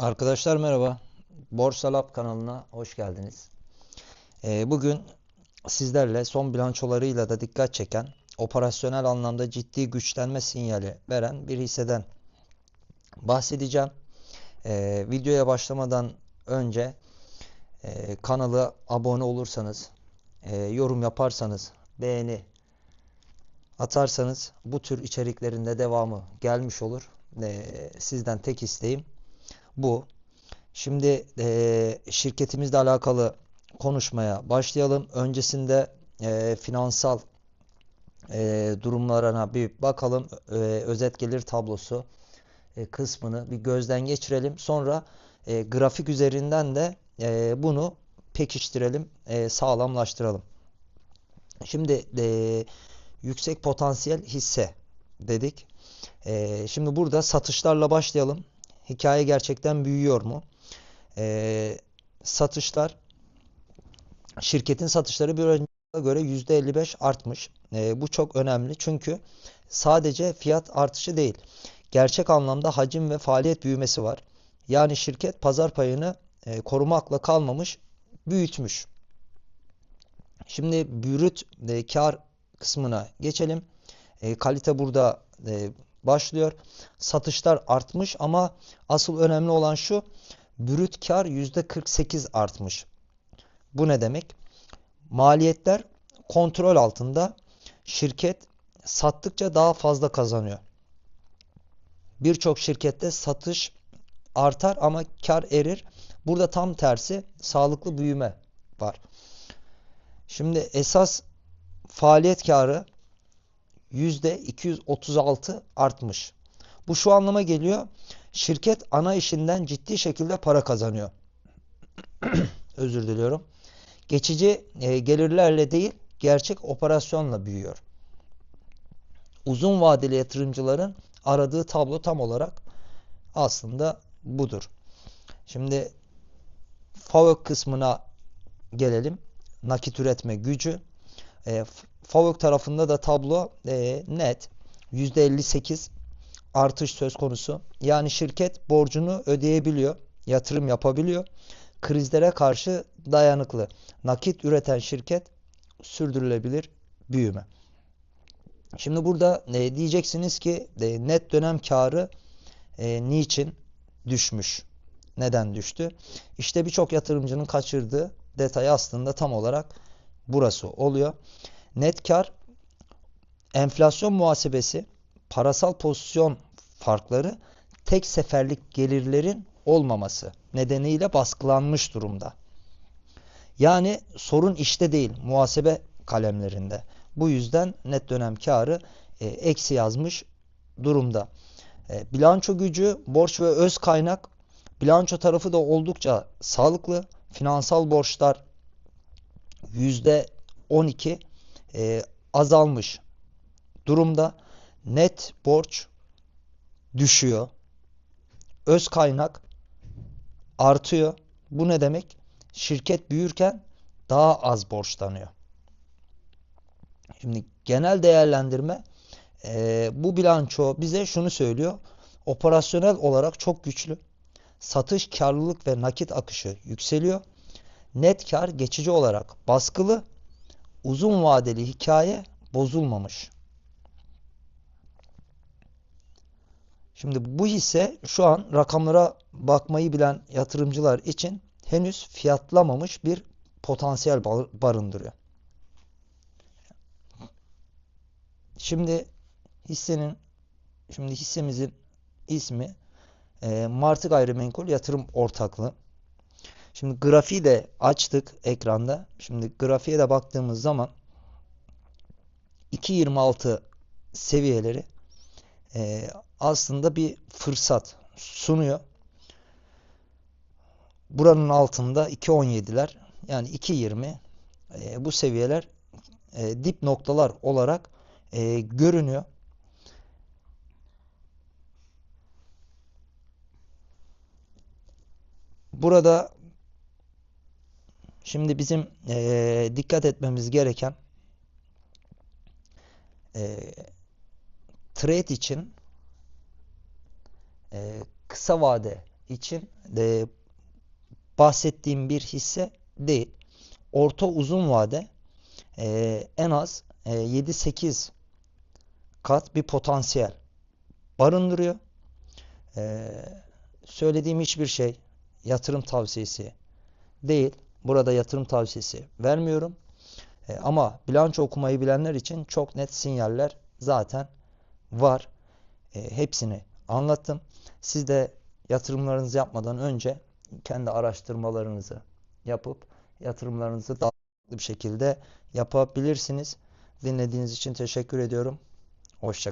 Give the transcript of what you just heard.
Arkadaşlar merhaba. Borsa Lab kanalına hoş geldiniz. Ee, bugün sizlerle son bilançolarıyla da dikkat çeken, operasyonel anlamda ciddi güçlenme sinyali veren bir hisseden bahsedeceğim. Ee, videoya başlamadan önce e, kanala abone olursanız, e, yorum yaparsanız, beğeni atarsanız bu tür içeriklerin de devamı gelmiş olur. Ee, sizden tek isteğim bu. Şimdi e, şirketimizle alakalı konuşmaya başlayalım. Öncesinde e, finansal e, durumlarına bir bakalım. E, özet gelir tablosu e, kısmını bir gözden geçirelim. Sonra e, grafik üzerinden de e, bunu pekiştirelim, e, sağlamlaştıralım. Şimdi e, yüksek potansiyel hisse dedik. E, şimdi burada satışlarla başlayalım. Hikaye gerçekten büyüyor mu? Ee, satışlar şirketin satışları bir önceki göre %55 artmış. Ee, bu çok önemli çünkü sadece fiyat artışı değil. Gerçek anlamda hacim ve faaliyet büyümesi var. Yani şirket pazar payını e, korumakla kalmamış, büyütmüş. Şimdi brüt e, kar kısmına geçelim. E, kalite burada e, başlıyor. Satışlar artmış ama asıl önemli olan şu brüt kar %48 artmış. Bu ne demek? Maliyetler kontrol altında. Şirket sattıkça daha fazla kazanıyor. Birçok şirkette satış artar ama kar erir. Burada tam tersi sağlıklı büyüme var. Şimdi esas faaliyet karı %236 artmış. Bu şu anlama geliyor. Şirket ana işinden ciddi şekilde para kazanıyor. Özür diliyorum. Geçici e, gelirlerle değil, gerçek operasyonla büyüyor. Uzun vadeli yatırımcıların aradığı tablo tam olarak aslında budur. Şimdi FAVÖK kısmına gelelim. Nakit üretme gücü. E, FAVÖK tarafında da tablo e, net. %58 artış söz konusu. Yani şirket borcunu ödeyebiliyor, yatırım yapabiliyor. Krizlere karşı dayanıklı. Nakit üreten şirket sürdürülebilir büyüme. Şimdi burada e, diyeceksiniz ki e, net dönem karı e, niçin düşmüş? Neden düştü? İşte birçok yatırımcının kaçırdığı detay aslında tam olarak burası oluyor. Net kar enflasyon muhasebesi, parasal pozisyon farkları tek seferlik gelirlerin olmaması nedeniyle baskılanmış durumda. Yani sorun işte değil, muhasebe kalemlerinde. Bu yüzden net dönem karı e, eksi yazmış durumda. E, bilanço gücü, borç ve öz kaynak bilanço tarafı da oldukça sağlıklı. Finansal borçlar %12 e, azalmış durumda. Net borç düşüyor. Öz kaynak artıyor. Bu ne demek? Şirket büyürken daha az borçlanıyor. Şimdi genel değerlendirme e, bu bilanço bize şunu söylüyor. Operasyonel olarak çok güçlü. Satış karlılık ve nakit akışı yükseliyor. Net kar geçici olarak baskılı uzun vadeli hikaye bozulmamış. Şimdi bu hisse şu an rakamlara bakmayı bilen yatırımcılar için henüz fiyatlamamış bir potansiyel barındırıyor. Şimdi hissenin şimdi hissemizin ismi e, Martı Gayrimenkul Yatırım Ortaklığı. Şimdi grafiği de açtık ekranda. Şimdi grafiğe de baktığımız zaman 2.26 seviyeleri e, aslında bir fırsat sunuyor. Buranın altında 2.17'ler yani 2.20 e, bu seviyeler e, dip noktalar olarak e, görünüyor. Burada Şimdi bizim e, dikkat etmemiz gereken e, trade için e, kısa vade için de bahsettiğim bir hisse değil. Orta uzun vade e, en az e, 7-8 kat bir potansiyel barındırıyor. E, söylediğim hiçbir şey yatırım tavsiyesi değil. Burada yatırım tavsiyesi vermiyorum. E, ama bilanço okumayı bilenler için çok net sinyaller zaten var. E, hepsini anlattım. Siz de yatırımlarınızı yapmadan önce kendi araştırmalarınızı yapıp yatırımlarınızı daha bir şekilde yapabilirsiniz. Dinlediğiniz için teşekkür ediyorum. Hoşça